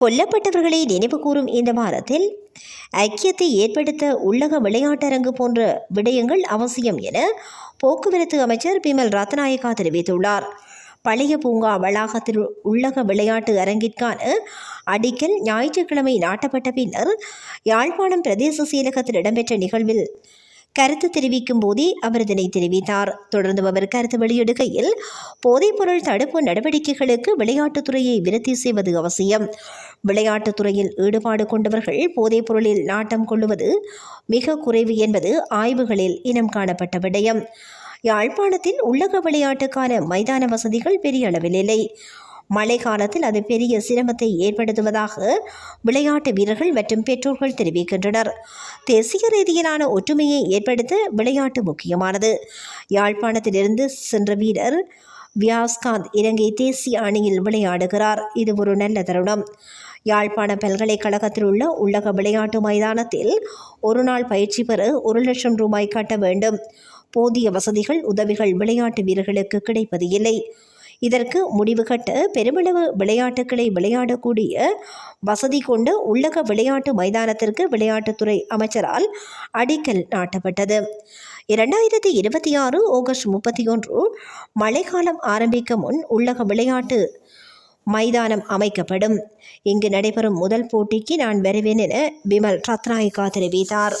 கொல்லப்பட்டவர்களை நினைவு கூறும் இந்த வாரத்தில் ஐக்கியத்தை ஏற்படுத்த உள்ளக விளையாட்டரங்கு போன்ற விடயங்கள் அவசியம் என போக்குவரத்து அமைச்சர் பிமல் ரத்நாயகா தெரிவித்துள்ளார். பழைய பூங்கா வளாகத்தில் உள்ளக விளையாட்டு அரங்கிற்கான அடிக்கல் ஞாயிற்றுக்கிழமை நாட்டப்பட்ட பின்னர் யாழ்ப்பாணம் பிரதேச செயலகத்தில் இடம்பெற்ற நிகழ்வில் கருத்து தெரிவிக்கும் போதே அவர் இதனை தெரிவித்தார். தொடர்ந்து அவர் கருத்து வெளியிடுகையில் போதைப்பொருள் தடுப்பு நடவடிக்கைகளுக்கு விளையாட்டுத்துறையை விருத்தி செய்வது அவசியம். விளையாட்டுத்துறையில் ஈடுபாடு கொண்டவர்கள் போதைப்பொருளில் நாட்டம் கொள்ளுவது மிக குறைவு என்பது ஆய்வுகளில் இனம் காணப்பட்ட விடயம். யாழ்ப்பாணத்தில் உள்ளக விளையாட்டுக்கான மைதான வசதிகள் பெரிய அளவில் இல்லை. மழை காலத்தில் அது பெரிய சிரமத்தை ஏற்படுத்துவதாக விளையாட்டு வீரர்கள் மற்றும் பெற்றோர்கள் தெரிவிக்கின்றனர். தேசிய ரீதியிலான ஒற்றுமையை ஏற்படுத்த விளையாட்டு முக்கியமானது. யாழ்ப்பாணத்திலிருந்து சென்ற வீரர் வியாஸ்காந்த் இலங்கை தேசிய அணியில் விளையாடுகிறார். இது ஒரு நல்ல தருணம். யாழ்ப்பாண பல்கலைக்கழகத்தில் உள்ள உள்ளக விளையாட்டு மைதானத்தில் ஒரு நாள் பயிற்சி பெற ஒரு லட்சம் ரூபாய் கட்ட வேண்டும். போதிய வசதிகள் உதவிகள் விளையாட்டு வீரர்களுக்கு கிடைப்பது இல்லை. இதற்கு முடிவுகட்ட பெருமளவு விளையாட்டுகளை விளையாடக்கூடிய வசதி கொண்ட உள்ளக விளையாட்டு மைதானத்திற்கு விளையாட்டுத்துறை அமைச்சரால் அடிக்கல் நாட்டப்பட்டது. இரண்டாயிரத்தி இருபத்தி ஆறு ஆகஸ்ட் முப்பத்தி ஒன்று மழைக்காலம் ஆரம்பிக்க முன் உள்ளக விளையாட்டு மைதானம் அமைக்கப்படும். இங்கு நடைபெறும் முதல் போட்டிக்கு நான் வருவேன் என விமல் ரத்நாயக்கா தெரிவித்தார்.